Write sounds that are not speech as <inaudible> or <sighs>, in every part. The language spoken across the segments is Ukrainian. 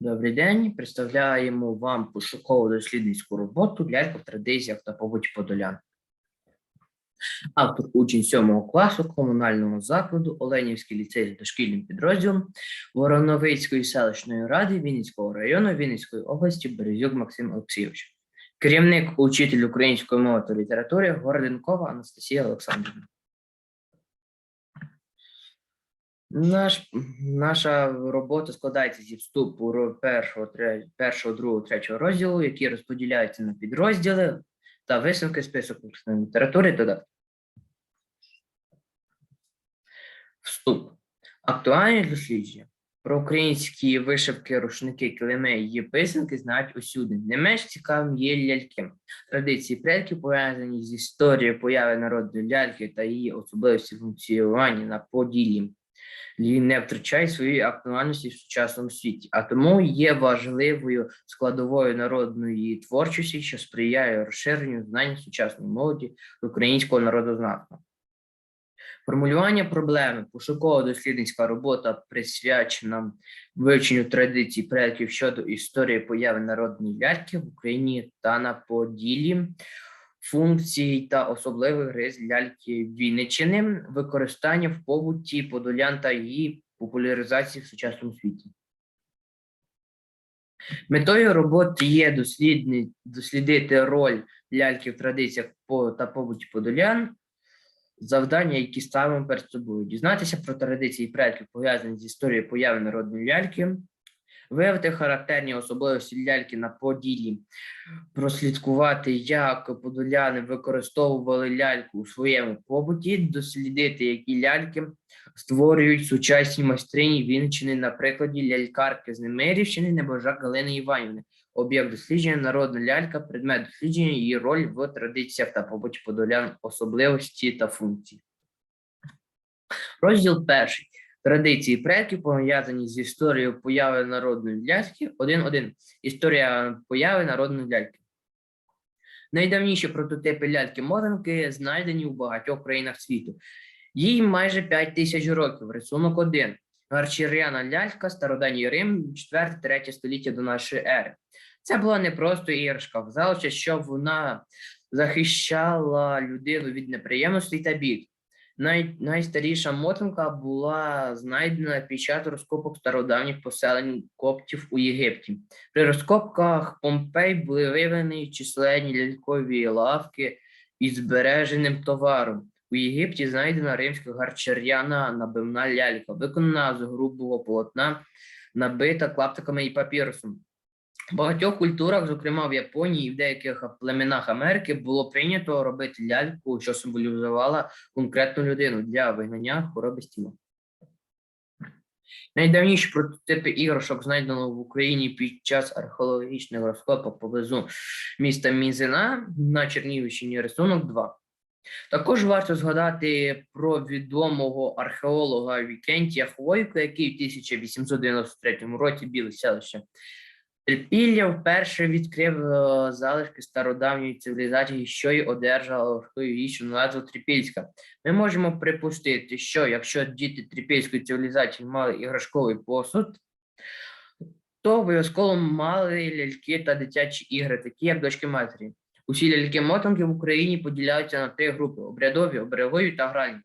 Добрий день. Представляємо вам пошуково дослідницьку роботу лялька в традиціях та побуті подолян. Автор учень 7 класу комунального закладу Оленівський ліцей з дошкільним підрозділом Вороновицької селищної ради Вінницького району Вінницької області Березюк Максим Олексійович. Керівник учитель української мови та літератури Горденкова Анастасія Олександрівна. Наш, наша робота складається зі вступу першого, першого, другого, третього розділу, які розподіляються на підрозділи та висновки список літератури додатки. Вступ. Актуальні дослідження. Про українські вишивки, рушники, килими і її писанки знають усюди. Не менш цікавим є ляльки. Традиції предків пов'язані з історією появи народної ляльки та її особливості функціонування на поділі і не втрачає своєї актуальності в сучасному світі, а тому є важливою складовою народної творчості, що сприяє розширенню знань сучасної молоді українського народознавства. Формулювання проблеми, пошуково-дослідницька робота присвячена вивченню традицій предків щодо історії появи народної ляльки в Україні та на Поділі, функцій та особливих рис ляльки Вінниччини, використання в побуті подолян та її популяризації в сучасному світі. Метою роботи є дослідити роль ляльки в традиціях по- та побуті подолян, завдання, які ставимо перед собою, дізнатися про традиції предків, пов'язані з історією появи народної ляльки, виявити характерні особливості ляльки на поділі, прослідкувати, як подоляни використовували ляльку у своєму побуті, дослідити, які ляльки створюють сучасні майстрині Вінниччини на прикладі лялькарки з Немирівщини Небожак Галини Іванівни. Об'єкт дослідження народна лялька, предмет дослідження, її роль в традиціях та побуті подолян, особливості та функції. Розділ перший. Традиції предків пов'язані з історією появи народної ляльки. 1.1. Історія появи народної ляльки. Найдавніші прототипи ляльки-мотанки знайдені у багатьох країнах світу. Їй майже 5 тисяч років. Рисунок 1. Гарчір'яна лялька, стародавній Рим, 4-3 століття до нашої ери. Це була не просто іграшка. Вважалося, що вона захищала людину від неприємностей та бід. Най, найстаріша мотанка була знайдена під час розкопок стародавніх поселень коптів у Єгипті. При розкопках Помпей були виявлені численні лялькові лавки із збереженим товаром. У Єгипті знайдена римська гарчар'яна набивна лялька, виконана з грубого полотна, набита клаптиками і папірусом. В багатьох культурах, зокрема в Японії і в деяких племенах Америки, було прийнято робити ляльку, що символізувала конкретну людину для вигнання хвороби з. Найдавніші прототипи іграшок знайдено в Україні під час археологічних розкопок поблизу міста Мізина на Чернігівщині рисунок 2. Також варто згадати про відомого археолога Вікентія Хвойко, який в 1893 році біле селище Трипілля вперше відкрив е, залишки стародавньої цивілізації, що й одержала важкою річчю назву Трипільська. Ми можемо припустити, що якщо діти трипільської цивілізації мали іграшковий посуд, то обов'язково мали ляльки та дитячі ігри, такі як дочки матері. Усі ляльки-мотанки в Україні поділяються на три групи: обрядові, оберегові та гральні.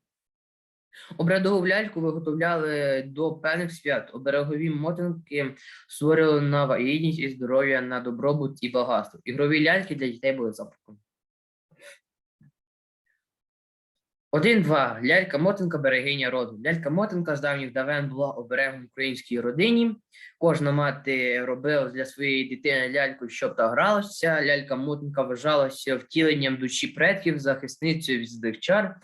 Обрядову ляльку виготовляли до певних свят. Оберегові мотанки створювали на вагітність і здоров'я, на добробут і багатство. Ігрові ляльки для дітей були запахом. Один-два. Лялька-мотанка берегиня роду. Лялька-мотанка з давніх давен була оберегом українській родині. Кожна мати робила для своєї дитини ляльку, щоб та гралася. Лялька-мотанка вважалася втіленням душі предків, захисницею від злих чар.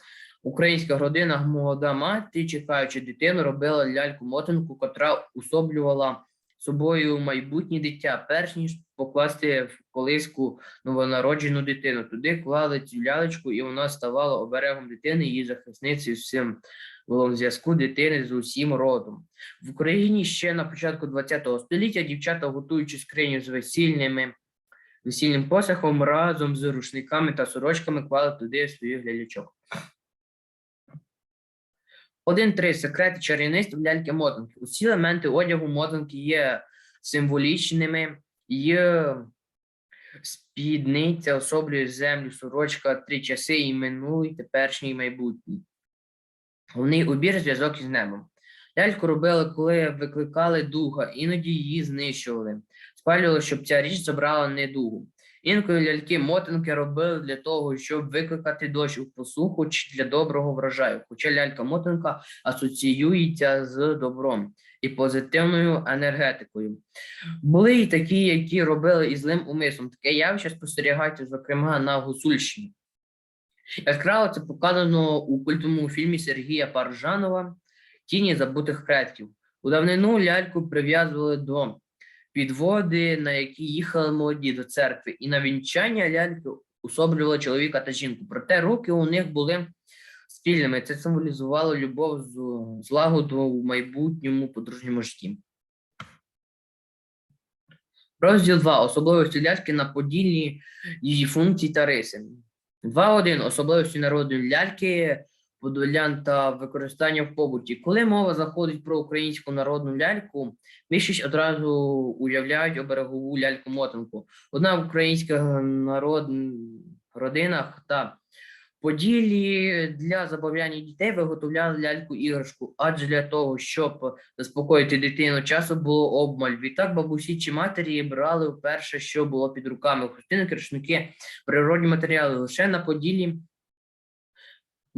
Українська родина молода мати, чекаючи дитину, робила ляльку-мотинку, котра усоблювала собою майбутнє дитя, перш ніж покласти в колиску новонароджену дитину. Туди клали цю лялечку, і вона ставала оберегом дитини, її захисницею всім було в зв'язку дитини з усім родом. В Україні ще на початку ХХ століття дівчата, готуючи скриню з весільними. Весільним посахом разом з рушниками та сорочками клали туди своїх глядачок. 1.3. секрети чарівництв ляльки мотанки. Усі елементи одягу мотанки є символічними, є спідниця, особлює землю, сорочка, три часи і минулий, теперішній майбутній. Головний убір зв'язок із небом. Ляльку робили, коли викликали духа, іноді її знищували, спалювали, щоб ця річ забрала недугу. Інколи ляльки-мотанки робили для того, щоб викликати дощ у посуху чи для доброго врожаю. Хоча лялька-мотанка асоціюється з добром і позитивною енергетикою. Були й такі, які робили із злим умислом. Таке явище спостерігається, зокрема, на Гусульщині. Яскраво це показано у культовому фільмі Сергія Паржанова Тіні забутих предків. У давнину ляльку прив'язували до підводи, на які їхали молоді до церкви, і на вінчання ляльки особлювали чоловіка та жінку. Проте руки у них були спільними. Це символізувало любов з- злагоду в майбутньому подружньому житті. Розділ 2. Особливості ляльки на поділі її функцій та риси. 2.1. Особливості народної ляльки, подолян та використання в побуті. Коли мова заходить про українську народну ляльку, більшість одразу уявляють оберегову ляльку-мотанку. Одна в українських народ... родинах та поділі для забавляння дітей виготовляли ляльку-іграшку, адже для того, щоб заспокоїти дитину, часу було обмаль. Відтак бабусі чи матері брали вперше, що було під руками. Хустини, рушники, природні матеріали. Лише на поділі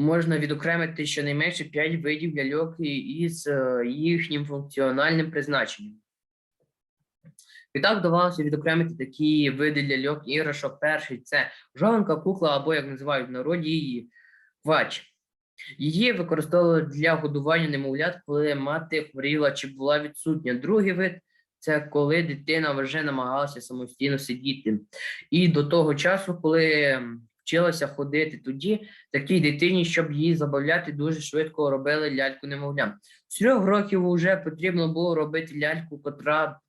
можна відокремити щонайменше 5 видів ляльок із е, їхнім функціональним призначенням. Відтак вдавалося відокремити такі види ляльок іграшок. Перший це жованка, кукла або, як називають в народі, її квач. Її використовували для годування немовлят, коли мати хворіла чи була відсутня. Другий вид це коли дитина вже намагалася самостійно сидіти. І до того часу, коли вчилася ходити, тоді такій дитині, щоб її забавляти, дуже швидко робили ляльку немовля. З трьох років вже потрібно було робити ляльку, котра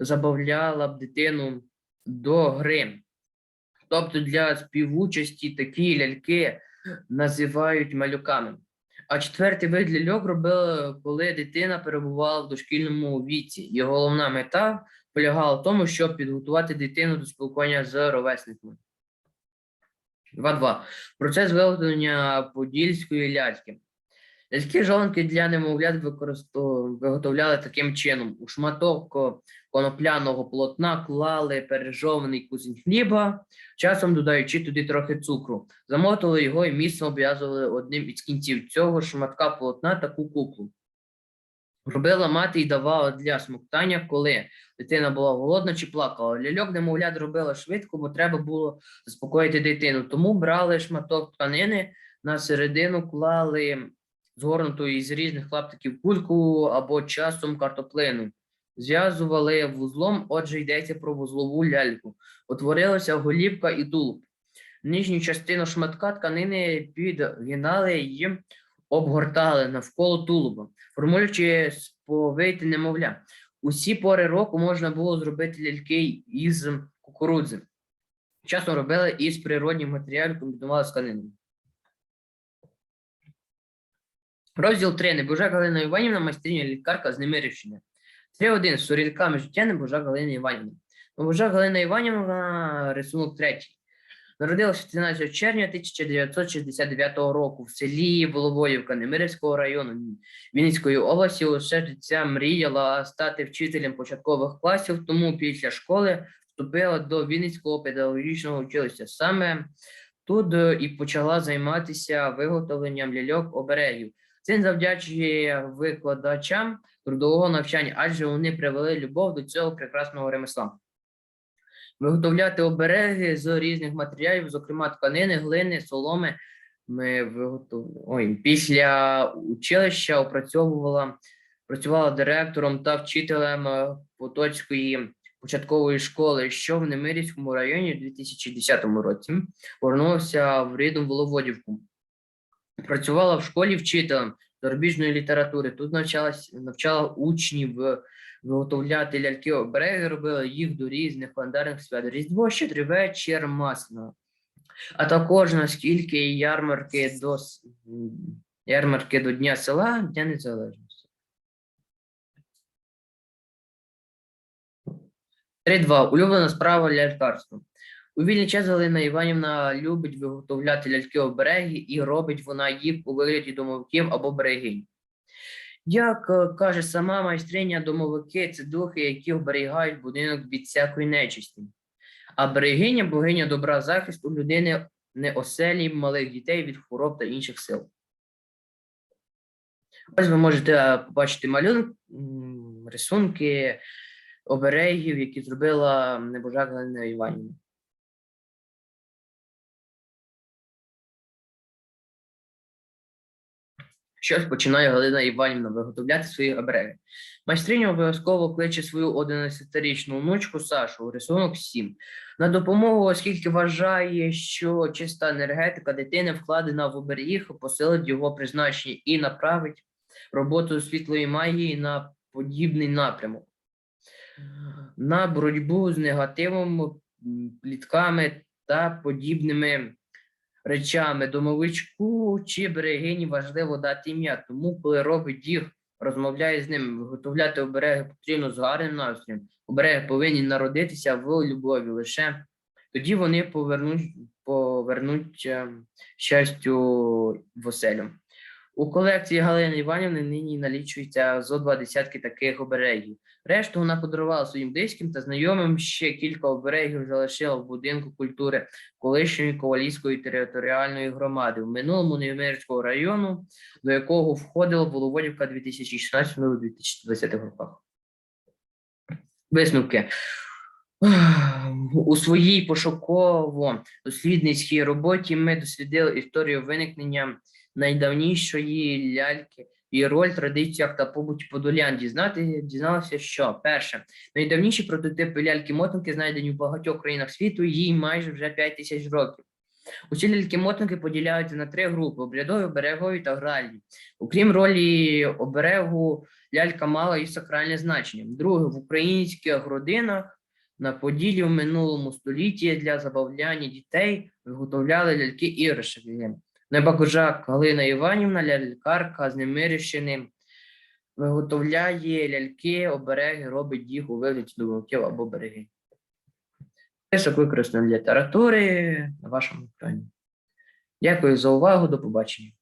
забавляла б дитину до гри. Тобто для співучасті такі ляльки називають малюками. А четвертий вид ляльок робили, коли дитина перебувала в дошкільному віці. І головна мета полягала в тому, щоб підготувати дитину до спілкування з ровесниками. 2.2. Процес виготовлення подільської ляльки. Ляльки жолонки для немовлят використов- виготовляли таким чином. У шматок конопляного полотна клали пережований кусень хліба, часом додаючи туди трохи цукру. Замотували його і міцно обв'язували одним із кінців цього шматка полотна таку куклу. Робила мати і давала для смоктання, коли дитина була голодна чи плакала. Ляльок немовлят робила швидко, бо треба було заспокоїти дитину. Тому брали шматок тканини, на середину клали згорнуту із різних клаптиків кульку або часом картоплину. Зв'язували вузлом, отже, йдеться про вузлову ляльку. Утворилася голівка і тулуб. Нижню частину шматка тканини підгинали і обгортали навколо тулуба, формуючи сповити немовля. Усі пори року можна було зробити ляльки із кукурудзи. Часом робили із природніх матеріалів, комбінували з тканиною. Розділ 3. Небожа Галина Іванівна, майстриня лікарка з Немирівщини. 3.1. З сторінками життя Небожа Галина Іванівна. Небожа Галина Іванівна, рисунок 3. Народилася 13 червня 1969 року в селі Воловоївка Немирівського району Вінницької області. Лише життя мріяла стати вчителем початкових класів, тому після школи вступила до Вінницького педагогічного училища. Саме тут е, і почала займатися виготовленням ляльок оберегів. Цим завдячує викладачам трудового навчання, адже вони привели любов до цього прекрасного ремесла. Виготовляти обереги з різних матеріалів, зокрема тканини, глини, соломи. Ми виготов... Після училища опрацьовувала, працювала директором та вчителем е, Потоцької початкової школи, що в Немирівському районі у 2010 році. Повернулася в рідну Воловодівку. Працювала в школі вчителем зарубіжної літератури. Тут навчалась, навчала учнів е, виготовляти ляльки обереги, робила їх до різних календарних свят. Різдво, щедрий вечір, масна. А також наскільки ярмарки до, ярмарки до Дня села, Дня Незалежності. 3.2. Улюблена справа лялькарство. У вільний час Галина Іванівна любить виготовляти ляльки обереги і робить вона їх у вигляді домовиків або берегинь. Як е, каже сама майстриня, домовики це духи, які оберігають будинок від всякої нечисті. А берегиня богиня добра захисту людини неоселі малих дітей від хвороб та інших сил. Ось ви можете е, побачити малюнок, рисунки оберегів, які зробила небожа Галина Іванівна. Щось починає Галина Іванівна виготовляти свої обереги. Майстриня обов'язково кличе свою 11-річну внучку Сашу у рисунок 7. На допомогу, оскільки вважає, що чиста енергетика дитини вкладена в оберіг, посилить його призначення і направить роботу світлої магії на подібний напрямок. На боротьбу з негативом, плітками та подібними речами домовичку чи берегині важливо дати ім'я. Тому, коли робить їх, розмовляє з ним, виготовляти обереги потрібно з гарним настроєм. Обереги повинні народитися в любові. Лише тоді вони повернуть, повернуть е, щастю в оселю. У колекції Галини Іванівни нині налічується зо два десятки таких оберегів. Решту вона подарувала своїм близьким та знайомим ще кілька оберегів залишила в будинку культури колишньої Ковалівської територіальної громади в минулому Невмирського району, до якого входила Воловодівка 2016-2020 роках. Висновки. <sighs> У своїй пошуково-дослідницькій роботі ми дослідили історію виникнення найдавнішої ляльки, її роль, традиціях та побуті подолян. Дізнати дізналися, що перше найдавніші прототипи ляльки-мотанки знайдені в багатьох країнах світу, їй майже вже 5 тисяч років. Усі ляльки-мотанки поділяються на три групи: обрядові, оберегові та гральні. Окрім ролі оберегу, лялька мала і сакральне значення. Друге, в українських родинах на Поділі в минулому столітті для забавляння дітей виготовляли ляльки іграшки. Небагожак Галина Іванівна, лялькарка з Немирівщини, виготовляє ляльки, обереги, робить їх у вигляді домовиків або береги. Список використаний літератури на вашому екрані. Дякую за увагу, до побачення.